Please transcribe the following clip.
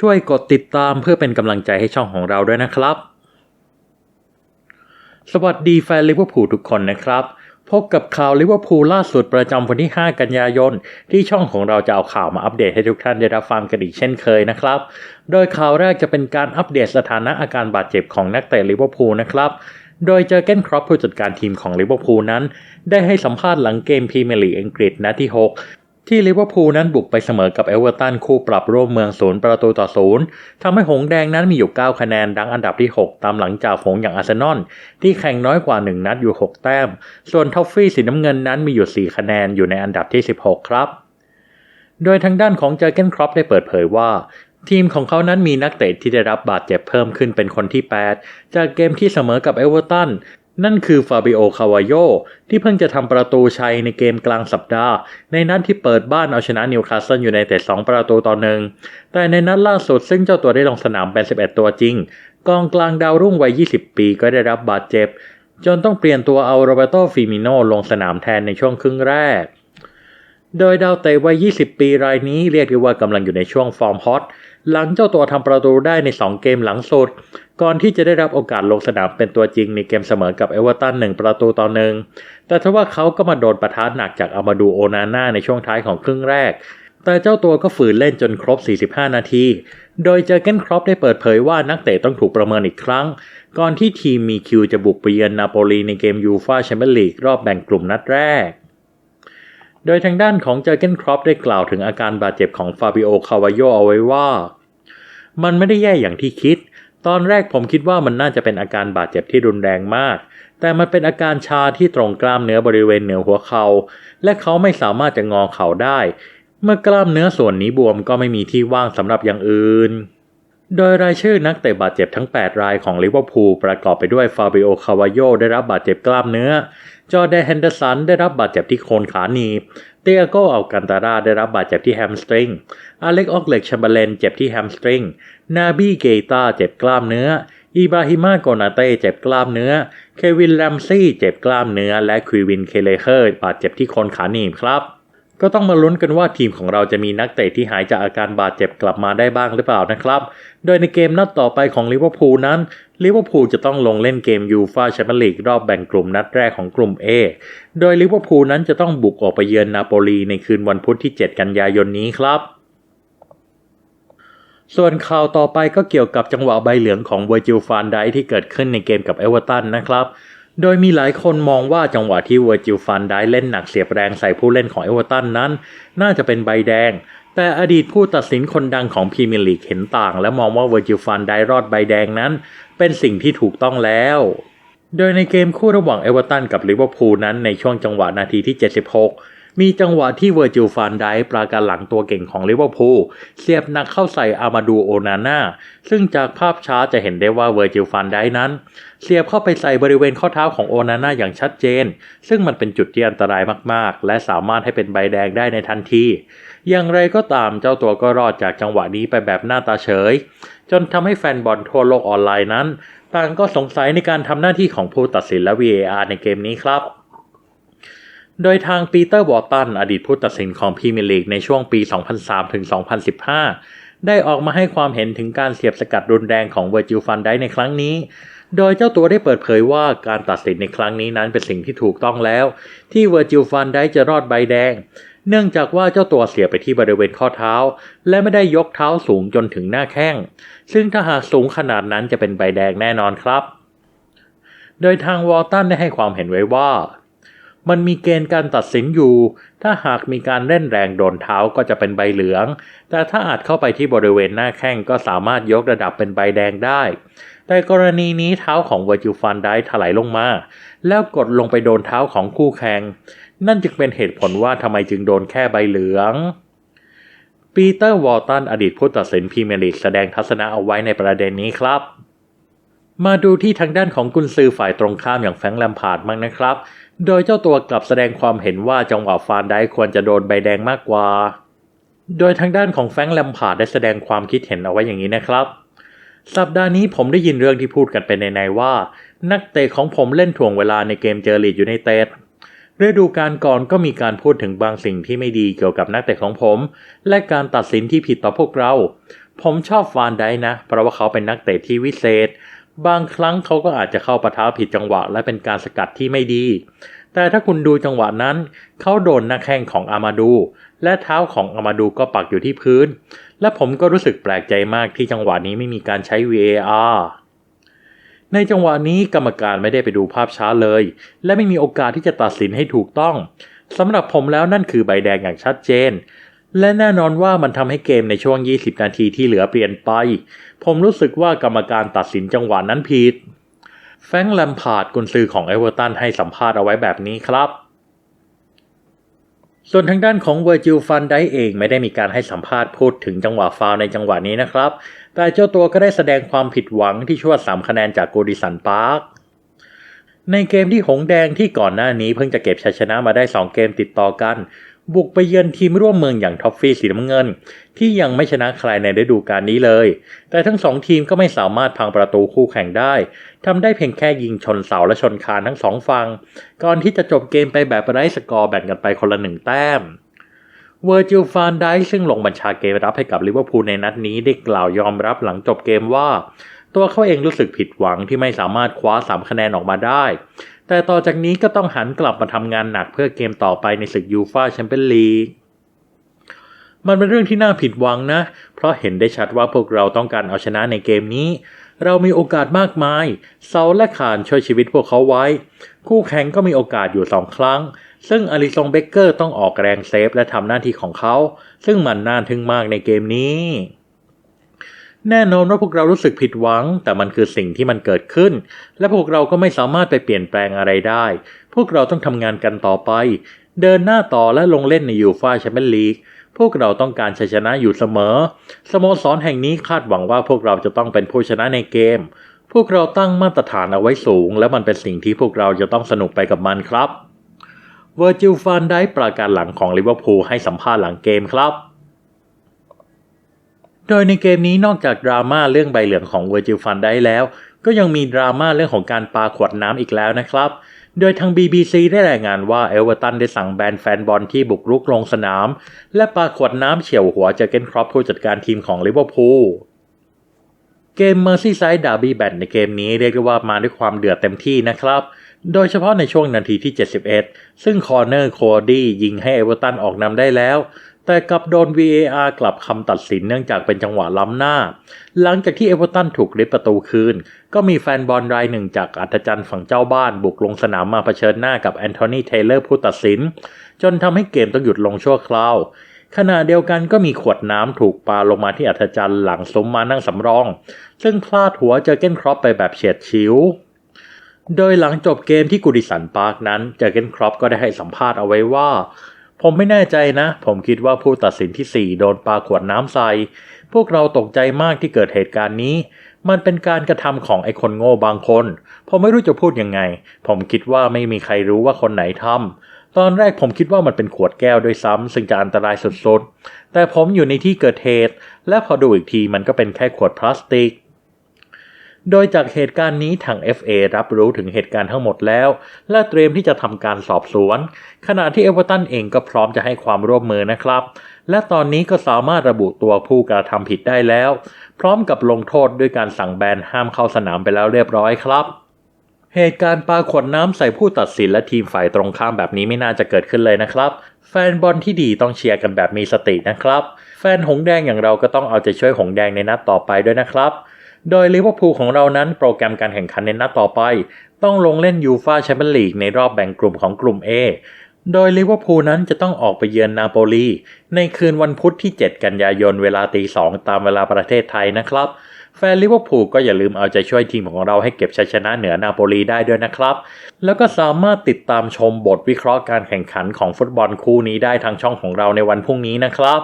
ช่วยกดติดตามเพื่อเป็นกำลังใจให้ช่องของเราด้วยนะครับ สวัสดีแฟนลิเวอร์พูลทุกคนนะครับ พบกับข่าวลิเวอร์พูลล่าสุดประจำวันที่ 5 กันยายน ที่ช่องของเราจะเอาข่าวมาอัปเดตให้ทุกท่านได้รับฟังกันอีกเช่นเคยนะครับ โดยข่าวแรกจะเป็นการอัปเดตสถานะอาการบาดเจ็บของนักเตะลิเวอร์พูลนะครับโดยเจอเกนครอปผู้จัดการทีมของลิเวอร์พูลนั้น ได้ให้สัมภาษณ์หลังเกมพรีเมียร์ลีกอังกฤษนัดที่ 6 ที่ลิเวอร์พูลนั้นบุกไปเสมอกับเอเวอร์ตันคู่ปรับร่วมเมืองศูนย์ประตูต่อศูนย์ทำให้หงแดงนั้นมีอยู่ 9 คะแนนดังอันดับที่ 6 ตามหลังจากหงอย่างอาร์เซนอลที่แข่งน้อยกว่า 1 นัดอยู่ 6 แต้ม ส่วนท็อฟฟี่สีน้ำเงินนั้นมีอยู่ 4 คะแนนอยู่ในอันดับที่ 16 ครับ โดยทางด้านของเจอเกนครอปได้เปิดเผยว่าทีมของเขานั้นมีนักเตะที่ได้รับบาดเจ็บเพิ่มขึ้นเป็นคนที่ 8 จากเกมที่เสมอกับเอเวอร์ตัน นั่นคือฟาบิโอ คาวาโยที่เพิ่งจะทำประตูชัยในเกมกลางสัปดาห์ ในนัดที่เปิดบ้านเอาชนะนิวคาสเซิลอยู่ในแต่2ประตูต่อหนึ่ง แต่ในนัดล่าสุดซึ่งเจ้าตัวได้ลงสนามเป็น 11 ตัวจริง กองกลางดาวรุ่งวัย 20 ปีก็ได้รับบาดเจ็บ จนต้องเปลี่ยนตัวเอาโรเบโตฟิมิโนลงสนามแทนในช่วงครึ่งแรก โดยดาวเตะวัย 20 ปีรายนี้เรียกได้ว่ากำลังอยู่ในช่วงฟอร์มฮอต หลังเจ้าตัวทำประตูได้ใน 2 เกมหลังสุด ก่อนที่จะได้รับโอกาสลงสนามเป็นตัวจริงในเกมเสมอกับเอเวอร์ตัน1ประตูต่อหนึ่ง แต่ทว่าเขาก็มาโดนประทานหนักจากอามาดูโอนาน่าในช่วงท้ายของครึ่งแรก แต่เจ้าตัวก็ฝืนเล่นจนครบ 45 นาที โดยเจอเกนครอปได้เปิดเผยว่านักเตะต้องถูกประเมินอีกครั้ง ก่อนที่ทีมมีคิวจะบุกไปเยือนนาโปลีในเกมยูฟาแชมเปี้ยนลีกรอบแบ่งกลุ่มนัดแรก โดยทางด้านของเจอเกนครอปได้กล่าวถึงอาการบาดเจ็บของฟาบิโอคาวาโยเอาไว้ว่า มันไม่ได้แย่อย่างที่คิด ตอนแรกผมคิดว่ามันน่าจะเป็นอาการบาดเจ็บที่รุนแรงมาก แต่มันเป็นอาการชาที่ตรงกล้ามเนื้อบริเวณเหนือหัวเขา่าและเขาไม่สามารถจะงอเข่าได้ เมื่อกล้ามเนื้อส่วนนี้บวมก็ไม่มีที่ว่างสำหรับอย่างอื่น โดยรายชื่อนักเตะบาดเจ็บทั้ง 8 รายของลิเวอร์พูลประกอบไปด้วยฟาบิโอ คาวาโยได้รับบาดเจ็บกล้ามเนื้อ จอแดนเฮนเดอร์สันได้รับบาดเจ็บที่โคนขาหนีบ เตียโกอัลกันตาราได้รับบาดเจ็บที่แฮมสตริง อเล็กออกเล็กชัมเบเลนเจ็บที่แฮมสตริง นาบีเกตาเจ็บกล้ามเนื้ออีบราฮิมาโกนาเต้เจ็บกล้ามเนื้อ เควินแรมซี่เจ็บกล้ามเนื้อ และควีวินเคเลเฮอร์บาดเจ็บที่โคนขาหนีบครับ ก็ต้องมาลุ้นกันว่าทีมของเราจะมีนักเตะที่หายจากอาการบาดเจ็บกลับมาได้บ้างหรือเปล่านะครับ โดยในเกมนัดต่อไปของลิเวอร์พูลนั้นลิเวอร์พูลจะต้องลงเล่นเกมยูฟาแชมเปี้ยนลีกรอบแบ่งกลุ่มนัดแรกของกลุ่ม A โดยลิเวอร์พูลนั้นจะต้องบุกออกไปเยือนนาโปลีในคืนวันพุธที่ 7 กันยายนนี้ครับส่วนข่าวต่อไปก็เกี่ยวกับจังหวะใบเหลืองของเวอร์จิลฟานไดที่เกิดขึ้นในเกมกับเอเวอร์ตันนะครับ โดยมีหลายคนมองว่าจังหวะที่เวอร์จิลฟานได้เล่นหนักเสียบแรงใส่ผู้เล่นของเอเวอร์ตันนั้น น่าจะเป็นใบแดง แต่อดีตผู้ตัดสินคนดังของพรีเมียร์ลีกเห็นต่าง และมองว่าเวอร์จิลฟานได้รอดใบแดงนั้น เป็นสิ่งที่ถูกต้องแล้ว โดยในเกมคู่ระหว่างเอเวอร์ตันกับลิเวอร์พูลนั้นในช่วงจังหวะนาทีที่ 76 มีจังหวะที่เวอร์จิลฟานไดปราการหลังตัวเก่งของลิเวอร์พูลเสียบหนักเข้าใส่อามาดูโอนาน่าซึ่งจากภาพช้าจะเห็นได้ว่าเวอร์จิลฟานไดนั้น เสียบเข้าไปใส่บริเวณข้อเท้าของโอนาน่าอย่างชัดเจน ซึ่งมันเป็นจุดที่อันตรายมากๆ และสามารถให้เป็นใบแดงได้ในทันที อย่างไรก็ตามเจ้าตัวก็รอดจากจังหวะนี้ไปแบบหน้าตาเฉย จนทำให้แฟนบอลทั่วโลกออนไลน์นั้นต่างก็สงสัยในการทำหน้าที่ของผู้ตัดสินและ VAR ในเกมนี้ครับ โดยทางปีเตอร์วอตันอดีตผู้ตัดสินของพรีเมียร์ลีกในช่วงปี 2003 ถึง 2015 ได้ออกมาให้ความเห็นถึงการเสียบสกัดรุนแรงของเวอร์จิลฟันไดในครั้งนี้ โดยเจ้าตัวได้เปิดเผยว่าการตัดสินในครั้งนี้นั้นเป็นสิ่งที่ถูกต้องแล้ว ที่เวอร์จิลฟันไดจะรอดใบแดง เนื่องจากว่าเจ้าตัวเสียไปที่บริเวณข้อเท้า และไม่ได้ยกเท้าสูงจนถึงหน้าแข้ง ซึ่งถ้าหากสูงขนาดนั้นจะเป็นใบแดงแน่นอนครับ โดยทางวอลตันได้ให้ความเห็นไว้ว่า มันมีเกณฑ์การตัดสินอยู่ ถ้าหากมีการเล่นแรงโดนเท้าก็จะเป็นใบเหลือง แต่ถ้าอาจเข้าไปที่บริเวณหน้าแข้งก็สามารถยกระดับเป็นใบแดงได้ แต่กรณีนี้เท้าของเวอร์จิลฟันได้ถลายลงมา แล้วกดลงไปโดนเท้าของคู่แข่ง นั่นจึงเป็นเหตุผลว่าทำไมจึงโดนแค่ใบเหลืองปีเตอร์วอลตันอดีตผู้ตัดสินพรีเมียร์ลีกแสดงทัศนะเอาไว้ในประเด็นนี้ครับ มาดูที่ทางด้านของกุนซือฝ่ายตรงข้ามอย่างแฟงแลมพาร์ดบ้างนะครับ โดยเจ้าตัวกลับแสดงความเห็นว่าจังหวะฟานได้ควรจะโดนใบแดงมากกว่า โดยทางด้านของแฟงแลมพาดได้แสดงความคิดเห็นเอาไว้อย่างนี้นะครับ สัปดาห์นี้ผมได้ยินเรื่องที่พูดกันไปในๆว่า นักเตะของผมเล่นถ่วงเวลาในเกมเจอรีดอยู่ในเตดฤดูกาลก่อนก็มีการพูดถึงบางสิ่งที่ไม่ดีเกี่ยวกับนักเตะของผม และการตัดสินที่ผิดต่อพวกเรา ผมชอบฟานได้นะ เพราะว่าเขาเป็นนักเตะที่วิเศษ บางครั้งเขาก็อาจจะเข้าปะทะผิดจังหวะ และเป็นการสกัดที่ไม่ดี แต่ถ้าคุณดูจังหวะนั้น เขาโดนนักแข้งของอามาดู และเท้าของอามาดูก็ปักอยู่ที่พื้น และผมก็รู้สึกแปลกใจมากที่จังหวะนี้ไม่มีการใช้ VAR ในจังหวะนี้กรรมการไม่ได้ไปดูภาพช้าเลย และไม่มีโอกาสที่จะตัดสินให้ถูกต้องสำหรับผมแล้วนั่นคือใบแดงอย่างชัดเจน และแน่นอนว่ามันทำให้เกมในช่วง 20 นาทีที่เหลือเปลี่ยนไป ผมรู้สึกว่ากรรมการตัดสินจังหวะนั้นผิด แฟงแลมพาร์ดกุนซือของเอเวอร์ตันให้สัมภาษณ์เอาไว้แบบนี้ครับ ส่วนทางด้านของเวอร์จิลฟันไดเองไม่ได้มีการให้สัมภาษณ์พูดถึงจังหวะฟาวในจังหวะนี้นะครับ แต่เจ้าตัวก็ได้แสดงความผิดหวังที่ช่วด3คะแนนจากโกดิสันปาร์คในเกมที่หงแดงที่ก่อนหน้านี้เพิ่งจะเก็บชัยชนะมาได้ 2 เกมติดต่อกัน บุกไปเยือนทีมร่วมเมืองอย่างท็อฟฟี่สีน้ำเงิน ที่ยังไม่ชนะใครในฤดูกาลนี้เลย แต่ทั้งสองทีมก็ไม่สามารถพังประตูคู่แข่งได้ทำได้เพียงแค่ยิงชนเสาและชนคานทั้งสองฝั่งก่อนที่จะจบเกมไปแบบไร้สกอร์แบ่งกันไปคนละหนึ่งแต้มเวอร์จิลฟานไดซึ่งลงบัญชาเกมรับให้กับลิเวอร์พูลในนัดนี้ได้กล่าวยอมรับหลังจบเกมว่า ตัวเขาเองรู้สึกผิดหวังที่ไม่สามารถคว้า 3 คะแนนออกมาได้ แต่ต่อจากนี้ก็ต้องหันกลับมาทำงานหนักเพื่อเกมต่อไปในศึกยูฟาแชมเปี้ยนลีกมันเป็นเรื่องที่น่าผิดหวังนะ เพราะเห็นได้ชัดว่าพวกเราต้องการเอาชนะในเกมนี้ เรามีโอกาสมากมาย เซาและคานช่วยชีวิตพวกเขาไว้ คู่แข่งก็มีโอกาสอยู่สองครั้ง ซึ่งอลิซงเบเกอร์ต้องออกแรงเซฟและทำหน้าที่ของเขา ซึ่งมันน่าทึ่งมากในเกมนี้ แน่นอนว่าพวกเรารู้สึกผิดหวัง แต่มันคือสิ่งที่มันเกิดขึ้น และพวกเราก็ไม่สามารถไปเปลี่ยนแปลงอะไรได้ พวกเราต้องทำงานกันต่อไป เดินหน้าต่อและลงเล่นในยูฟาแชมเปี้ยนลีกพวกเราต้องการชัยชนะอยู่เสมอ สโมสรแห่งนี้คาดหวังว่าพวกเราจะต้องเป็นผู้ชนะในเกม พวกเราตั้งมาตรฐานเอาไว้สูง และมันเป็นสิ่งที่พวกเราจะต้องสนุกไปกับมันครับ เวอร์จิลฟานได้ประกาศหลังของลิเวอร์พูลให้สัมภาษณ์หลังเกมครับ ดยในเกมนี้นอกจากดราม่าเรื่องใบเหลืองของเวอร์จิลฟันได้แล้ว ก็ยังมีดราม่าเรื่องของการปาขวดน้ำอีกแล้วนะครับ โดยทาง BBC ได้รายงานว่าเอเวอร์ตันได้สั่งแบนแฟนบอลที่บุกรุกลงสนาม และปาขวดน้ำเฉี่ยวหัวเจอเกนครอปผู้จัดการทีมของลิเวอร์พูลเกม Merseyside Derby แบนในเกมนี้เรียกได้ว่ามาด้วยความเดือดเต็มที่นะครับ โดยเฉพาะในช่วงนาทีที่ 71 ซึ่งคอร์เนอร์โคดี้ยิงให้เอเวอร์ตันออกนำได้แล้ว แต่กลับโดน VAR กลับคำตัดสินเนื่องจากเป็นจังหวะล้ำหน้า หลังจากที่เอเวอร์ตันถูกริบประตูคืน ก็มีแฟนบอลรายหนึ่งจากอัธจันทร์ฝั่งเจ้าบ้านบุกลงสนามมาเผชิญหน้ากับแอนโทนีเทเลอร์ผู้ตัดสิน จนทำให้เกมต้องหยุดลงชั่วคราวขณะเดียวกันก็มีขวดน้ำถูกปาลงมาที่อัธจันทร์หลังสมมานั่งสำรอง ซึ่งพลาดหัวเจอเกนครอปไปแบบเฉียดฉิว โดยหลังจบเกมที่กูดิสันปาร์กนั้น เจอเกนครอปก็ได้ให้สัมภาษณ์เอาไว้ว่า ผมไม่แน่ใจนะ ผมคิดว่าผู้ตัดสินที่ 4 โดนปาขวดน้ำใส่พวกเราตกใจมากที่เกิดเหตุการณ์นี้ มันเป็นการกระทำของไอ้คนโง่บางคน ผมไม่รู้จะพูดยังไง ผมคิดว่าไม่มีใครรู้ว่าคนไหนทำตอนแรกผมคิดว่ามันเป็นขวดแก้วด้วยซ้ำซึ่งจะอันตรายสุดๆ แต่ผมอยู่ในที่เกิดเหตุ และพอดูอีกทีมันก็เป็นแค่ขวดพลาสติก โดยจากเหตุการณ์นี้ทาง FA รับรู้ถึงเหตุการณ์ทั้งหมดแล้ว และเตรียมที่จะทำการสอบสวน ขณะที่เอเวอร์ตันเองก็พร้อมจะให้ความร่วมมือนะครับ และตอนนี้ก็สามารถระบุตัวผู้กระทำผิดได้แล้ว พร้อมกับลงโทษด้วยการสั่งแบนห้ามเข้าสนามไปแล้วเรียบร้อยครับเหตุการณ์ปาขวดน้ำใส่ผู้ตัดสินและทีมฝ่ายตรงข้ามแบบนี้ไม่น่าจะเกิดขึ้นเลยนะครับ แฟนบอลที่ดีต้องเชียร์กันแบบมีสตินะครับ แฟนหงแดงอย่างเราก็ต้องเอาใจช่วยหงแดงในนัดต่อไปด้วยนะครับ โดยลิเวอร์พูลของเรานั้นโปรแกรมการแข่งขันในนัดต่อไป ต้องลงเล่นยูฟาแชมเปี้ยนลีกในรอบแบ่งกลุ่มของกลุ่ม A โดยลิเวอร์พูลนั้นจะต้องออกไปเยือนนาโปลี ในคืนวันพุธที่ 7 กันยายนเวลาตีสองตามเวลาประเทศไทยนะครับ แฟนลิเวอร์พูลก็อย่าลืมเอาใจช่วยทีมของเราให้เก็บชัยชนะเหนือนาโปลีได้ด้วยนะครับ แล้วก็สามารถติดตามชมบทวิเคราะห์การแข่งขันของฟุตบอลคู่นี้ได้ทางช่องของเราในวันพรุ่งนี้นะครับ